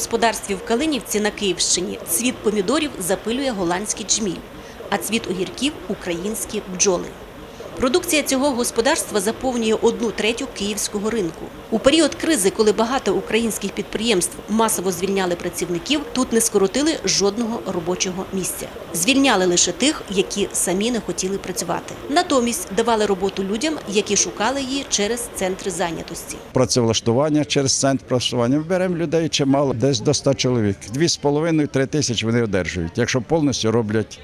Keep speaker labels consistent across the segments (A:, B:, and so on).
A: господарстві в Калинівці на Київщині цвіт помідорів запилює голландський джміль, а цвіт огірків українські бджоли. Продукція цього господарства заповнює одну третю київського ринку. У період кризи, коли багато українських підприємств масово звільняли працівників, тут не скоротили жодного робочого місця. Звільняли лише тих, які самі не хотіли працювати. Натомість давали роботу людям, які шукали її через центри зайнятості.
B: працевлаштування через центр працевлаштування. Беремо людей чимало, десь до 100 чоловік. Дві з половиною, три тисячі вони одержують, якщо повністю роблять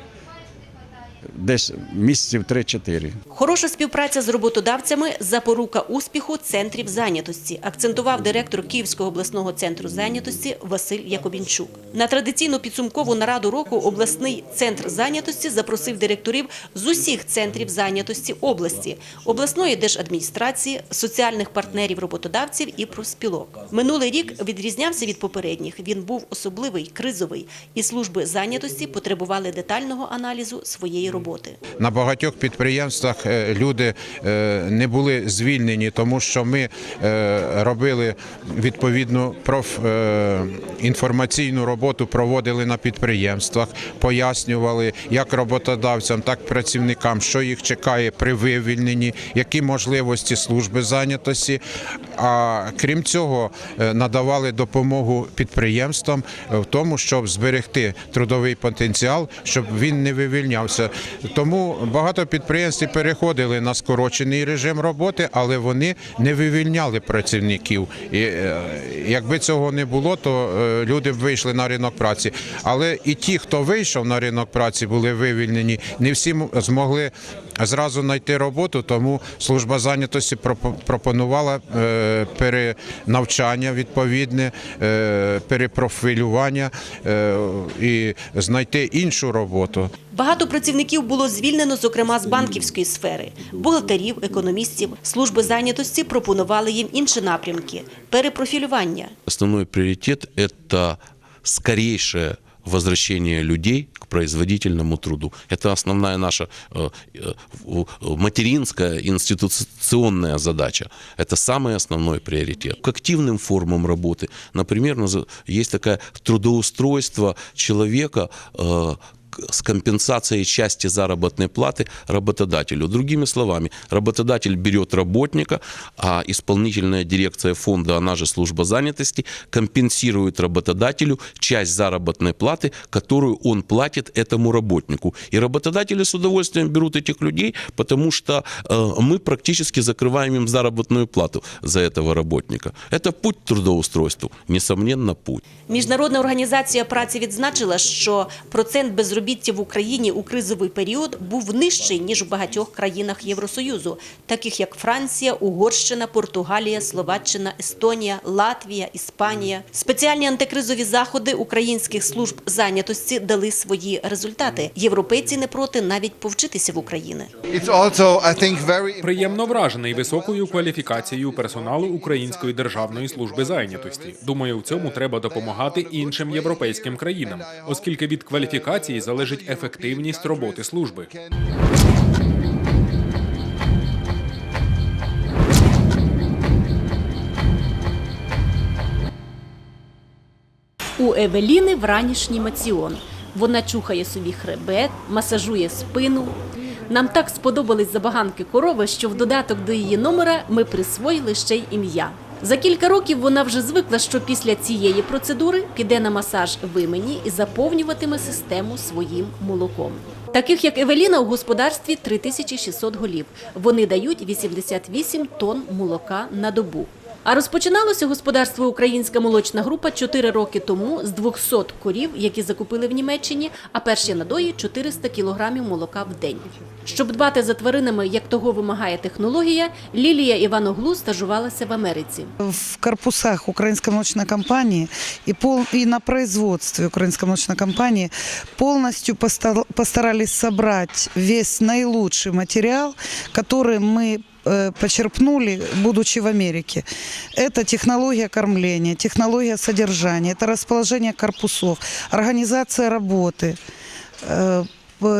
B: десь місяців 3-4.
A: Хороша співпраця з роботодавцями запорука успіху центрів зайнятості, акцентував директор Київського обласного центру зайнятості Василь Якобінчук. На традиційну підсумкову нараду року обласний центр зайнятості запросив директорів з усіх центрів зайнятості області, обласної держадміністрації, соціальних партнерів роботодавців і профспілок. Минулий рік відрізнявся від попередніх. Він був особливий, кризовий, і служби зайнятості потребували детального аналізу своєї роботи.
C: На багатьох підприємствах е, люди е, не були звільнені, тому що ми е, робили відповідну профінформаційну роботу, проводили на підприємствах, пояснювали як роботодавцям, так і працівникам, що їх чекає при вивільненні, які можливості служби зайнятості. А крім цього, е, надавали допомогу підприємствам в тому, щоб зберегти трудовий потенціал, щоб він не вивільнявся. Тому багато підприємств переходили на скорочений режим роботи, але вони не вивільняли працівників. І е, якби цього не було, то е, люди б вийшли на ринок праці. Але і ті, хто вийшов на ринок праці, були вивільнені. Не всі змогли зразу знайти роботу, тому служба зайнятості пропо- пропонувала е, перенавчання відповідне, е, перепрофілювання е, і знайти іншу роботу.
A: Багато працівників було звільнено, зокрема з банківської сфери, бухгалтерів, економістів. Служби зайнятості пропонували їм інші напрямки перепрофілювання.
D: Основной приоритет – это скорейшее возвращение людей к производительному труду. Это основная наша э, э, в- материнская институционная задача. Это самый основной приоритет. К активным формам работы, например, наз- есть такое трудоустройство человека э, к- с компенсацией части заработной платы работодателю. Другими словами, работодатель берет работника, а исполнительная дирекция фонда, она же служба занятости, компенсирует работодателю часть заработной платы, которую он платит этому работнику. И работодатели с удовольствием берут этих людей, потому что э, мы практически закрываем им заработную плату за этого работника. Это путь к трудоустройству, несомненно, путь.
A: Міжнародна організація праці відзначила, що процент безробіття в Україні у кризовий період був нижчий ніж в багатьох країнах Євросоюзу, таких як Франція, Угорщина, Португалія, Словаччина, Естонія, Латвія, Іспанія. Спеціальні антикризові заходи українських служб зайнятості дали свої результати. Європейці не проти навіть повчитися в України.
E: It's also, I think, very
F: Приємно вражений високою кваліфікацією персоналу Української державної служби зайнятості. Думаю, в цьому треба допомагати іншим європейським країнам, оскільки від кваліфікації залежить ефективність роботи служби.
A: У Евеліни вранішній маціон. Вона чухає собі хребет, масажує спину. Нам так сподобались забаганки корови, що в додаток до її номера ми присвоїли ще й ім'я. За кілька років вона вже звикла, що після цієї процедури піде на масаж вимені і заповнюватиме систему своїм молоком. Таких як Евеліна у господарстві 3600 голів. Вони дають 88 тонн молока на добу. А розпочиналося господарство Українська молочна група 4 роки тому з 200 корів, які закупили в Німеччині, а перші надої 400 кілограмів молока в день. Щоб дбати за тваринами, як того вимагає технологія, Лілія Іваноглу стажувалася в Америці.
G: в корпусах Украинской молочной компании и, пол, и на производстве Украинской молочной компании полностью поста- постарались собрать весь наилучший материал, который мы э, почерпнули, будучи в Америке. Это технология кормления, технология содержания, это расположение корпусов, организация работы.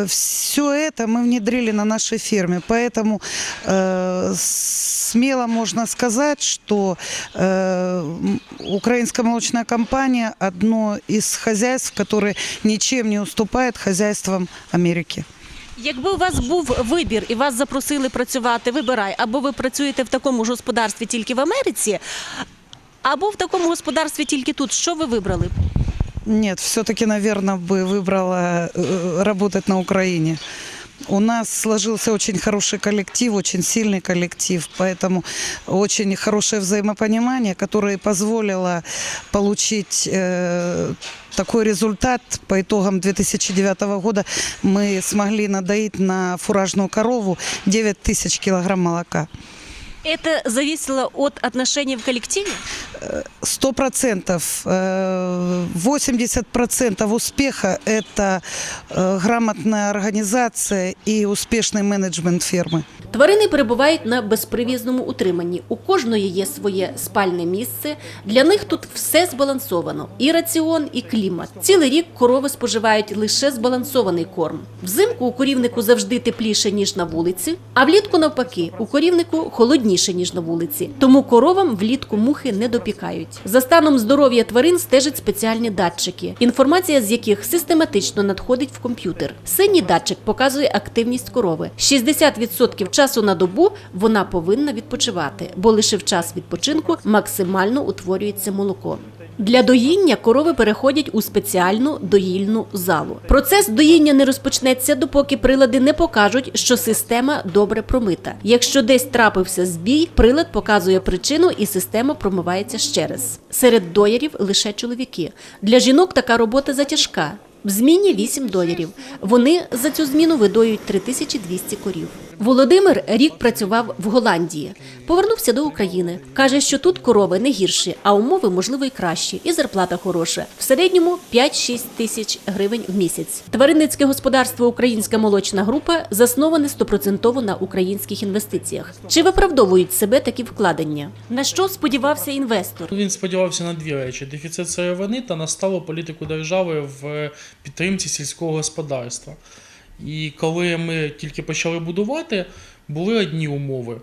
G: Все это мы внедрили на нашей ферме, поэтому э, смело можно сказать, что э, украинская молочная компания одно из хозяйств, которые ничем не уступает хозяйствам Америки.
A: Якби у вас був вибір і вас запросили працювати, вибирай, або ви працюєте в такому ж господарстві тільки в Америці, або в такому господарстві тільки тут. Що ви вибрали? б?
G: Нет, все-таки, наверное, бы выбрала э, работать на Украине. У нас сложился очень хороший коллектив, очень сильный коллектив, поэтому очень хорошее взаимопонимание, которое позволило получить э, такой результат. По итогам 2009 года мы смогли надоить на фуражную корову 9 тысяч килограмм молока.
A: Это зависело от отношений в коллективе?
G: Сто процентов, э, 80 процентов успеха – это э, грамотная организация и успешный менеджмент фирмы.
A: Тварини перебувають на безпривізному утриманні. У кожної є своє спальне місце. Для них тут все збалансовано: і раціон, і клімат. Цілий рік корови споживають лише збалансований корм. Взимку у корівнику завжди тепліше ніж на вулиці, а влітку навпаки, у корівнику холодніше ніж на вулиці. Тому коровам влітку мухи не допікають. За станом здоров'я тварин стежать спеціальні датчики, інформація з яких систематично надходить в комп'ютер. Синій датчик показує активність корови. 60% часу на добу вона повинна відпочивати, бо лише в час відпочинку максимально утворюється молоко. Для доїння корови переходять у спеціальну доїльну залу. Процес доїння не розпочнеться, допоки прилади не покажуть, що система добре промита. Якщо десь трапився збій, прилад показує причину і система промивається ще раз. Серед доярів лише чоловіки. Для жінок така робота затяжка. В зміні 8 доларів. Вони за цю зміну видоюють 3200 корів. Володимир рік працював в Голландії. Повернувся до України. Каже, що тут корови не гірші, а умови можливо і кращі, і зарплата хороша. В середньому 5-6 тисяч гривень в місяць. Тваринницьке господарство Українська молочна група засноване стопроцентово на українських інвестиціях. Чи виправдовують себе такі вкладення? На що сподівався інвестор?
H: Він сподівався на дві речі: дефіцит сировини та на сталу політику держави в підтримці сільського господарства. І коли ми тільки почали будувати, були одні умови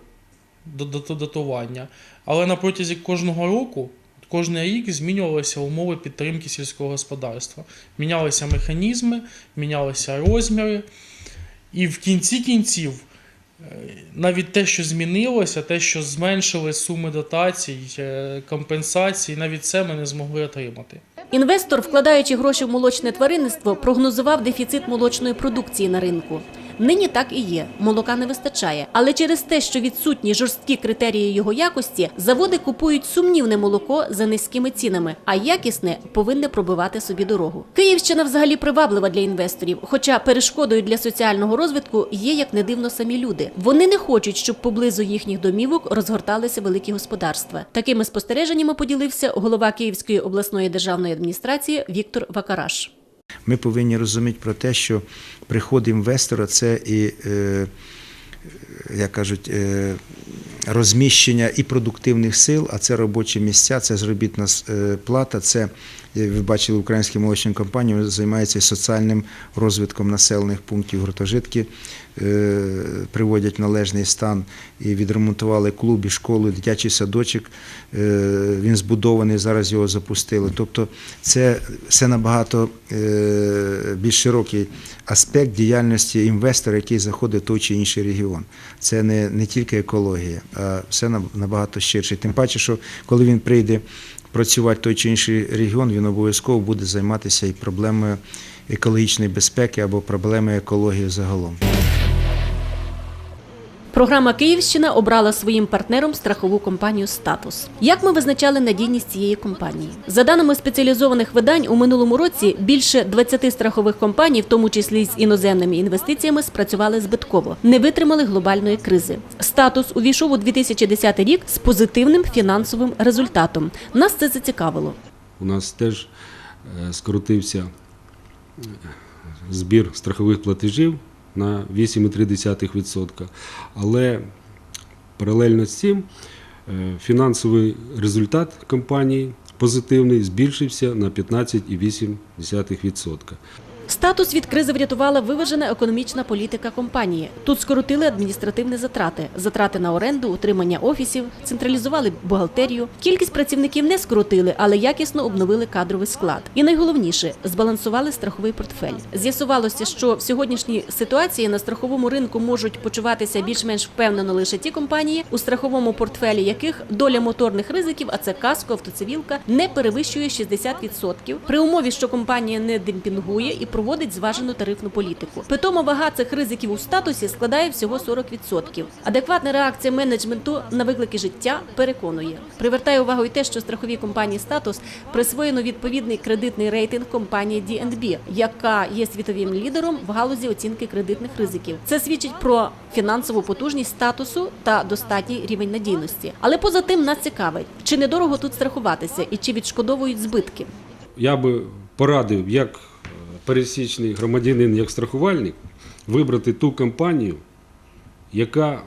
H: датування. Але на протязі кожного року, кожен рік змінювалися умови підтримки сільського господарства. Мінялися механізми, мінялися розміри. І в кінці кінців навіть те, що змінилося, те, що зменшили суми дотацій, е, компенсацій, навіть це ми не змогли отримати.
A: Інвестор, вкладаючи гроші в молочне тваринництво, прогнозував дефіцит молочної продукції на ринку. Нині так і є. Молока не вистачає. Але через те, що відсутні жорсткі критерії його якості, заводи купують сумнівне молоко за низькими цінами, а якісне повинне пробивати собі дорогу. Київщина взагалі приваблива для інвесторів, хоча перешкодою для соціального розвитку є як не дивно самі люди. Вони не хочуть, щоб поблизу їхніх домівок розгорталися великі господарства. Такими спостереженнями поділився голова Київської обласної державної адміністрації Віктор Вакараш.
I: Ми повинні розуміти про те, що приход інвестора це і, е, як кажуть, е, розміщення і продуктивних сил, а це робочі місця, це заробітна е, плата, це, ви бачили, українські молочні компанії займаються соціальним розвитком населених пунктів гуртожитки, е, приводять належний стан і відремонтували клуб, і школу, дитячий садочок. Е, Він збудований, зараз його запустили. Тобто це все набагато е, більш широкий аспект діяльності інвестора, який заходить в той чи інший регіон. Це не, не тільки екологія, а все набагато ширше. Тим паче, що коли він прийде працювати той чи інший регіон, він обов'язково буде займатися і проблемою екологічної безпеки або проблемою екології загалом.
A: Програма Київщина обрала своїм партнером страхову компанію Статус. Як ми визначали надійність цієї компанії? За даними спеціалізованих видань, у минулому році більше 20 страхових компаній, в тому числі з іноземними інвестиціями, спрацювали збитково, не витримали глобальної кризи. Статус увійшов у 2010 рік з позитивним фінансовим результатом. Нас це зацікавило.
J: У нас теж е, скоротився е, збір страхових платежів на 8,3%. Але паралельно з цим е, фінансовий результат компанії позитивний збільшився на 15,8%.
A: Статус від кризи врятувала виважена економічна політика компанії. Тут скоротили адміністративні затрати, затрати на оренду, утримання офісів, централізували бухгалтерію. Кількість працівників не скоротили, але якісно обновили кадровий склад. І найголовніше збалансували страховий портфель. З'ясувалося, що в сьогоднішній ситуації на страховому ринку можуть почуватися більш-менш впевнено лише ті компанії, у страховому портфелі яких доля моторних ризиків, а це каско, автоцивілка, не перевищує 60%, при умові, що компанія не демпінгує і проводить зважену тарифну політику. Питома вага цих ризиків у статусі складає всього 40%. Адекватна реакція менеджменту на виклики життя переконує. Привертає увагу й те, що страховій компанії статус присвоєно відповідний кредитний рейтинг компанії D&B, яка є світовим лідером в галузі оцінки кредитних ризиків. Це свідчить про фінансову потужність статусу та достатній рівень надійності. Але поза тим нас цікавить, чи недорого тут страхуватися і чи відшкодовують збитки.
J: Я би порадив, як пересічний громадянин, як страхувальник, вибрати ту компанію, яка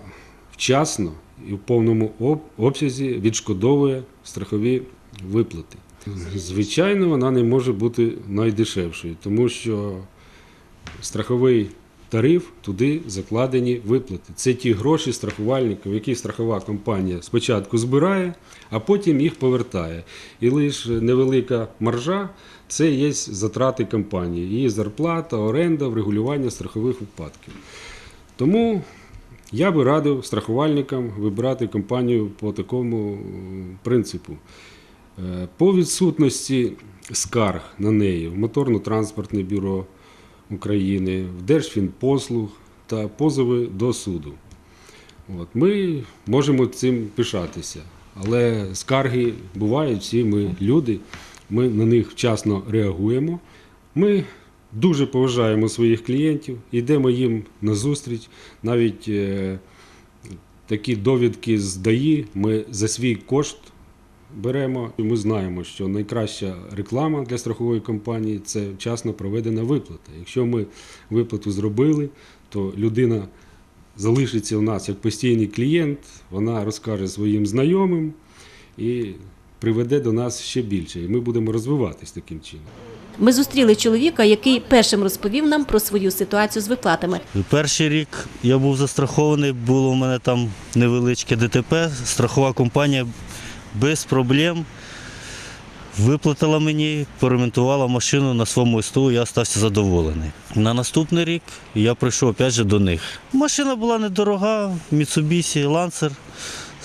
J: вчасно і в повному обсязі відшкодовує страхові виплати. Звичайно, вона не може бути найдешевшою, тому що страховий тариф туди закладені виплати. Це ті гроші страхувальників, які страхова компанія спочатку збирає, а потім їх повертає. І лише невелика маржа це є затрати компанії, її зарплата, оренда, врегулювання страхових випадків. Тому я би радив страхувальникам вибирати компанію по такому принципу. Е, По відсутності скарг на неї в Моторно-транспортне бюро України, в Держфінпослуг та позови до суду. От, ми можемо цим пишатися. Але скарги бувають, всі ми люди, ми на них вчасно реагуємо. Ми дуже поважаємо своїх клієнтів, йдемо їм на зустріч. Навіть е, такі довідки з ДАІ ми за свій кошт беремо. І Ми знаємо, що найкраща реклама для страхової компанії це вчасно проведена виплата. Якщо ми виплату зробили, то людина залишиться у нас як постійний клієнт, вона розкаже своїм знайомим і приведе до нас ще більше. І ми будемо розвиватись таким чином.
A: Ми зустріли чоловіка, який першим розповів нам про свою ситуацію з виплатами.
K: Перший рік я був застрахований, було у мене там невеличке ДТП. Страхова компанія без проблем виплатила мені, поремонтувала машину на своєму СТО, я стався задоволений. На наступний рік я прийшов опять же до них. Машина була недорога, Mitsubishi Lancer,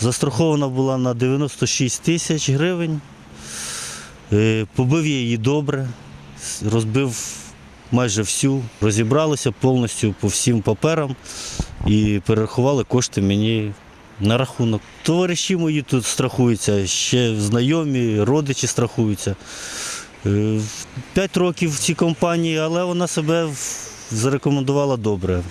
K: застрахована була на 96 тисяч гривень. Е, Побив я її добре, розбив майже всю, розібралися повністю по всім паперам і перерахували кошти мені на рахунок. Товариші мої тут страхуються, ще знайомі, родичі страхуються. Е, П'ять років в цій компанії, але вона себе зарекомендувала добре.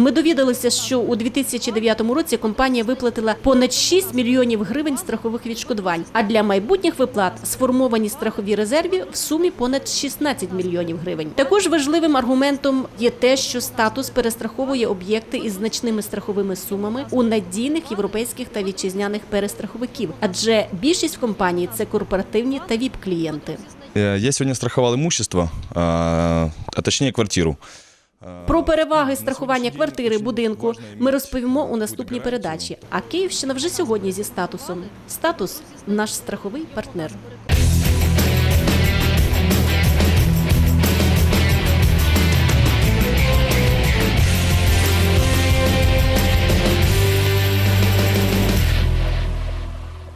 A: Ми довідалися, що у 2009 році компанія виплатила понад 6 мільйонів гривень страхових відшкодувань. А для майбутніх виплат сформовані страхові резерві в сумі понад 16 мільйонів гривень. Також важливим аргументом є те, що статус перестраховує об'єкти із значними страховими сумами у надійних європейських та вітчизняних перестраховиків, адже більшість компаній це корпоративні та віп клієнти.
L: Э, Я сегодня страховал имущество, а точнее квартиру.
A: Про переваги страхування квартири, будинку ми розповімо у наступній передачі. А Київщина вже сьогодні зі статусом. Статус наш страховий партнер.